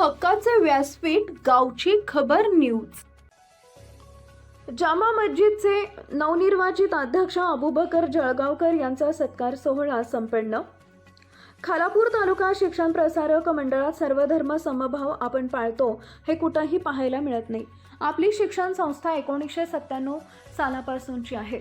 हक्काचे व्यासपीठ गावची खबर न्यूज. जामा मस्जिदचे नवनिर्वाचित अध्यक्ष अबुबकर जळगावकर यांचा सत्कार सोहळा संपन्न. खालापूर तालुका शिक्षण प्रसारक मंडळात सर्वधर्म समभाव आपण पाळतो हे कुठंही पाहायला मिळत नाही. आपली शिक्षण संस्था एकोणीसशे सत्त्याण्णव सालापासूनची आहे.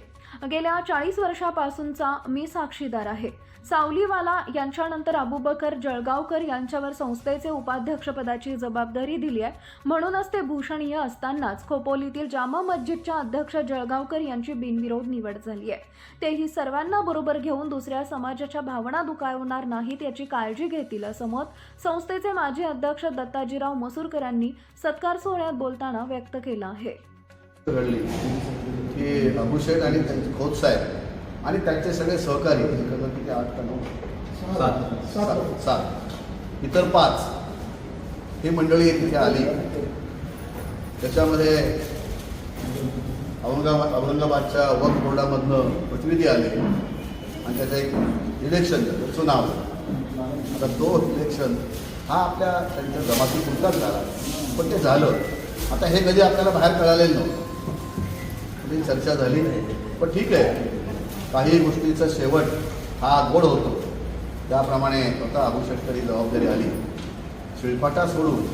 गेल्या चाळीस वर्षापासूनचा मी साक्षीदार आहे. सावलीवाला यांच्यानंतर अबुबकर जळगावकर यांच्यावर संस्थेचे उपाध्यक्षपदाची जबाबदारी दिली आहे. म्हणूनच ते भूषणीय असतानाच खोपोलीतील जामा मस्जिदच्या अध्यक्ष जळगावकर यांची बिनविरोध निवड झाली आहे. तेही सर्वांना बरोबर घेऊन दुसऱ्या समाजाच्या भावना दुखावणार नाहीत याची काळजी घेतील असं मत संस्थेचे माजी अध्यक्ष दत्ताजीराव मसूरकर यांनी सत्कार सोहळ्यात बोलताना व्यक्त केलं आहे. की आणि खोत साहेब आणि त्यांचे सगळे सहकारी एकंदर किती आठ का नऊ? सात. सात. सात. इतर पाच. ही मंडळी तिथे आली. त्याच्यामध्ये औरंगाबाद औरंगाबादच्या वक्फ बोर्डामधनं प्रतिनिधी आले. आणि त्याचं एक इलेक्शन झालं चुनाव आता तो इलेक्शन हा आपल्या त्यांच्या जमाती पुरताच झाला. पण ते झालं. आता हे कधी आपल्याला बाहेर कळालेलं नव्हतं. चर्चा झाली नाही. पण ठीक आहे. काही गोष्टीचा शेवट हा गोड होतो. त्याप्रमाणे स्वतः अबू जबाबदारी आली. शिळपाटा सोडून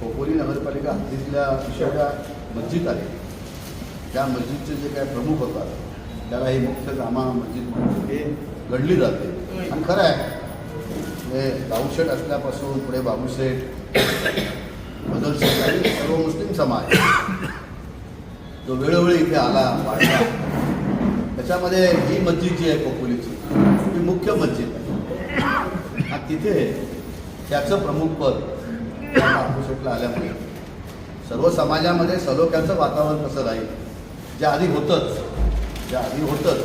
खोपोली नगरपालिका हद्दीतल्या शेवट्या मस्जिद आले. त्या मस्जिदचे जे काही प्रमुख होतात त्याला ही मुख्य जामा मस्जिद म्हणून हे घडली जाते. आणि खरं आहे हे दाऊशेठ असल्यापासून पुढे बाबूशेठ बदलशेठ आणि सर्व मुस्लिम समाज जो वेळोवेळी इथे आला वाढला त्याच्यामध्ये ही मस्जिद जी आहे कोकुलीची ही मुख्य मस्जिद आहे. आणि तिथे त्याचं प्रमुख पद बाबूशेठला आल्यामुळे सर्व समाजामध्ये सलोख्याचं वातावरण कसं राहील? जे आधी होतंच जे आधी होतंच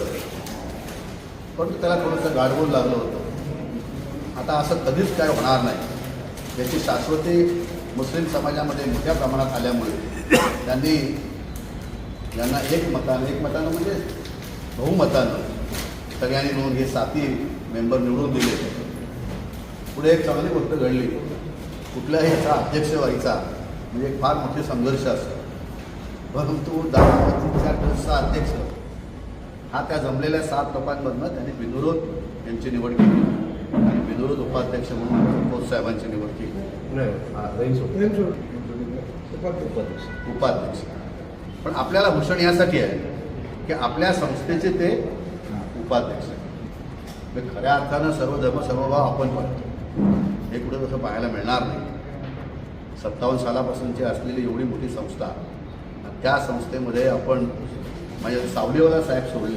परंतु त्याला थोडंसं गाडबोल लागलं होतं. आता असं कधीच काय होणार नाही. याची शाश्वती मुस्लिम समाजामध्ये मोठ्या प्रमाणात आल्यामुळे त्यांनी यांना एक एकमतानं एक म्हणजे बहुमतानं सगळ्यांनी मिळून हे साती मेंबर निवडून दिले. पुढे एक चांगली गोष्ट घडली. कुठल्याही याचा अध्यक्ष व्हायचा म्हणजे एक फार मोठे संघर्ष असतो परंतु दहा मस्जिदच्या ट्रस्टचा अध्यक्ष हा त्या जमलेल्या सात लोकांमधनं त्यांनी बिनविरोध यांची निवड केली. आणि बिनविरोध उपाध्यक्ष म्हणून खोत साहेबांची निवड केली. हा. उपाध्यक्ष. पण आपल्याला भूषण यासाठी आहे. की आपल्या संस्थेचे ते उपाध्यक्ष आहेत. म्हणजे खऱ्या अर्थानं सर्व धर्म सर्वभाव आपण पाहतो. हे कुठं तसं पाहायला मिळणार नाही. सत्तावन्न सालापासूनची असलेली एवढी मोठी संस्था त्या संस्थेमध्ये आपण माझ्या सावलीवाला साहेब सोडले.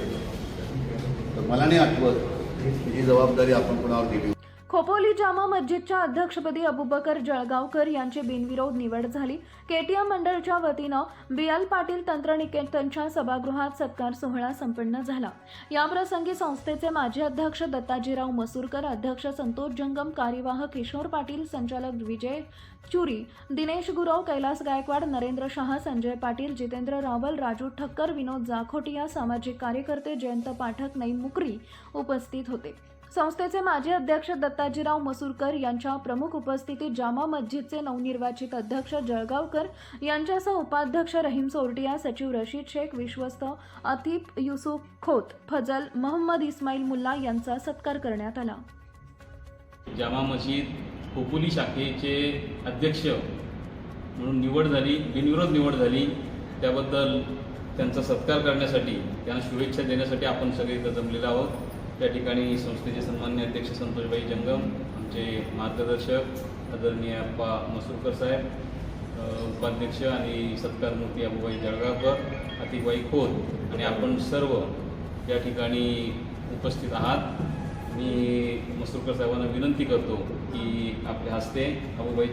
तर मला नाही आठवत की ही जबाबदारी आपण कोणावर दिली खोपोली जामा मस्जिदच्या अध्यक्षपदी अबुबकर जळगावकर यांची बिनविरोध निवड झाली. केटीएम मंडळच्या वतीनं बी एल पाटील तंत्रनिकेतनच्या सभागृहात सत्कार सोहळा संपन्न झाला. याप्रसंगी संस्थेचे माजी अध्यक्ष दत्ताजीराव मसूरकर अध्यक्ष संतोष जंगम कार्यवाह किशोर पाटील संचालक विजय चुरी दिनेश गुरव कैलास गायकवाड नरेंद्र शहा संजय पाटील जितेंद्र रावल राजू ठक्कर विनोद जाखोटिया सामाजिक कार्यकर्ते जयंत पाठक नईम मुकरी उपस्थित होते. संस्थेचे माजी अध्यक्ष दत्ताजीराव मसूरकर यांच्या प्रमुख उपस्थितीत जामा मस्जिदचे नवनिर्वाचित अध्यक्ष जळगावकर यांच्यासह उपाध्यक्ष रहीम सोरटिया सचिव रशीद शेख विश्वस्त अतिब युसुफ खोत फजल मोहम्मद इस्माईल मुल्ला यांचा सत्कार करण्यात आला. जामा मशीद खोपोली शाखेचे अध्यक्ष म्हणून निवड झाली बिनविरोध निवड झाली. त्याबद्दल त्यांचा सत्कार करण्यासाठी त्यांना शुभेच्छा देण्यासाठी आपण सगळे इथं जमलेलो आहोत. त्या ठिकाणी संस्थेचे सन्मान्य अध्यक्ष संतोषबाई जंगम आमचे मार्गदर्शक आदरणीय अप्पा मसूरकर साहेब उपाध्यक्ष आणि सत्कारमूर्ती अबुबाई जळगावकर अतिबाई खोत आणि आपण सर्व या ठिकाणी उपस्थित आहात. मी मसूरकर साहेबांना विनंती करतो की आपल्या हस्ते अबुबाई